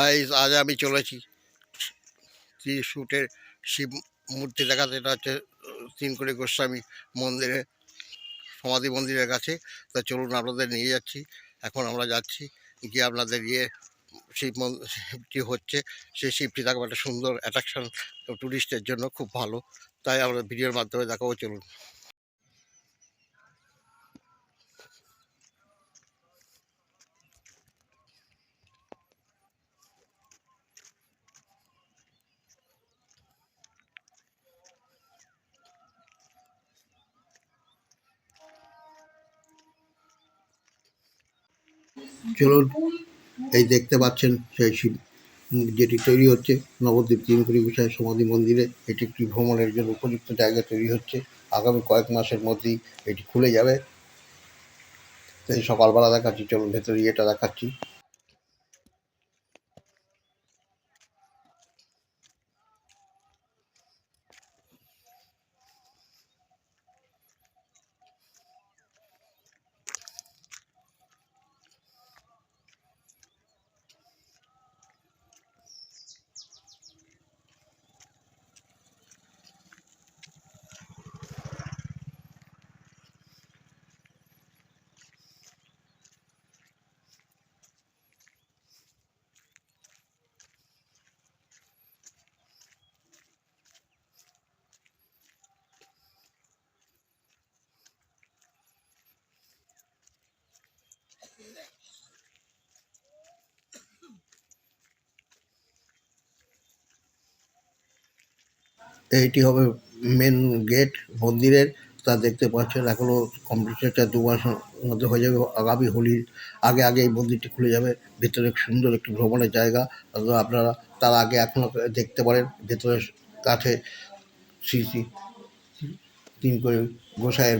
আজ আজ আমি চলেছি শ্রী ত্রিশুটের শিব মূর্তি দেখাতে, এটা হচ্ছে তিনকুড়ি গোস্বামী মন্দিরে, সমাধি মন্দিরের কাছে। তা চলুন আপনাদের নিয়ে যাচ্ছি। এখন আমরা যাচ্ছি, গিয়ে আপনাদের গিয়ে শিব শিবটি হচ্ছে। সেই শিবটি দেখাবো একটা সুন্দর অ্যাট্রাকশন ট্যুরিস্টের জন্য খুব ভালো। তাই আমরা ভিডিওর মাধ্যমে দেখাবো, চলুন। চলুন। এই দেখতে পাচ্ছেন সেই শিব, যেটি তৈরি হচ্ছে। নবদ্বীপ তিনকুড়ি বিষয় সমাধি মন্দিরে। এটি একটি ভ্রমণের জন্য উপযুক্ত জায়গা তৈরি হচ্ছে। আগামী কয়েক মাসের মধ্যেই এটি খুলে যাবে। সকালবেলা দেখাচ্ছি, চলুন ভেতরে ইয়েটা দেখাচ্ছি। এইটি হবে মেন গেট মন্দিরের। তা দেখতে পাচ্ছেন এখনও কমপ্লিট দু মাসের মধ্যে হয়ে যাবে আগামী হোলির। আগে আগে এই মন্দিরটি খুলে যাবে। ভেতরে সুন্দর একটি ভ্রমণের জায়গা। আপনারা তার আগে এখনও দেখতে পারেন। ভেতরের কাছে শ্রী শ্রী তিন করে গোসাইয়ের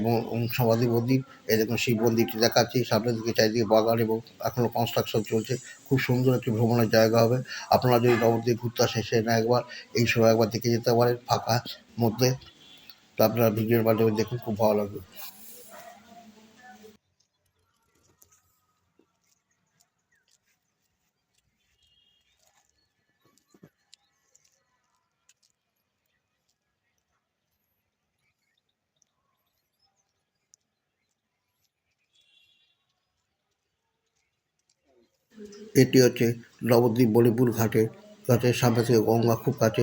সমাধি মন্দির এরকম শিব মন্দিরটি দেখাচ্ছি, সামনের দিকে চারিদিকে বাগান এবং এখনও কনস্ট্রাকশন চলছে। খুব সুন্দর একটি ভ্রমণের জায়গা হবে। আপনারা যদি নবদ্বীপ ঘুরতে আসেন সে না একবার, এই সময় একবার দেখে যেতে পারেন ফাঁকা মধ্যে। তো আপনারা ভিডিওর মাধ্যমে দেখুন, খুব ভালো লাগবে। এটি হচ্ছে নবদ্বীপ বলিপুর ঘাটের কাছে সামনে থেকে গঙ্গা খুব কাছে।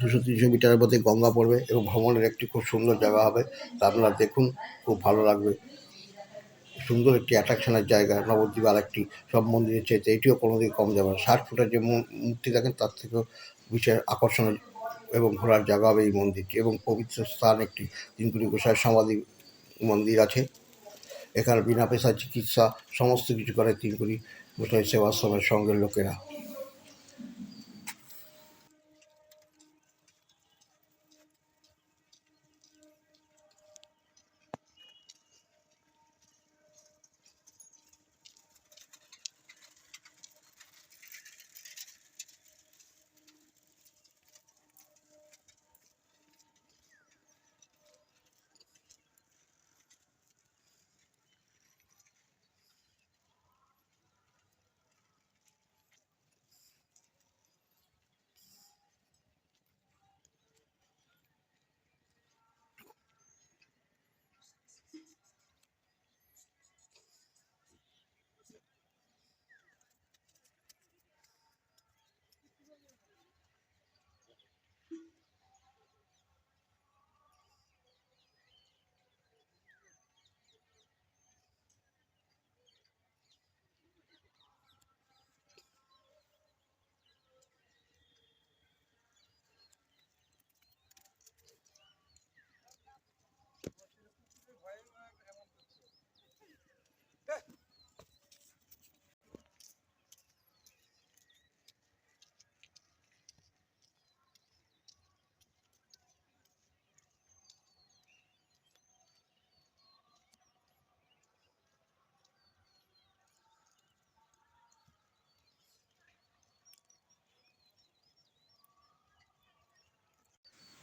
দুশো তিনশো মিটারের মধ্যে গঙ্গা পড়বে এবং ভ্রমণের একটি খুব সুন্দর জায়গা হবে। তা আপনারা দেখুন, খুব ভালো লাগবে। সুন্দর একটি অ্যাট্রাকশনের জায়গা, নবদ্বীপ আর একটি সব মন্দিরের চেয়ে এটিও কোনো দিন কম যাবে না। ষাট ফুটের যে মূর্তি থাকেন তার থেকেও বিশেষ আকর্ষণের এবং ঘোরার জায়গা হবে এই মন্দিরটি। এবং পবিত্র স্থান একটি। তিনকুড়ি গোসাইয়ের সমাধি মন্দির আছে। এখানে বিনা পেশার চিকিৎসা, সমস্ত কিছু করে তিনকুড়ি গোসাই ওয়াসবের সঙ্গের লোকেরা।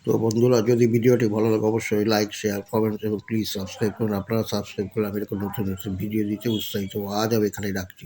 তো বন্ধুরা, যদি ভিডিওটি ভালো লাগে, অবশ্যই লাইক শেয়ার কমেন্ট এবং প্লিজ সাবস্ক্রাইব করুন আপনারা সাবস্ক্রাইব করলে আমি এরকম নতুন নতুন ভিডিও দিতে উৎসাহিত। আজ আমি এখানে রাখছি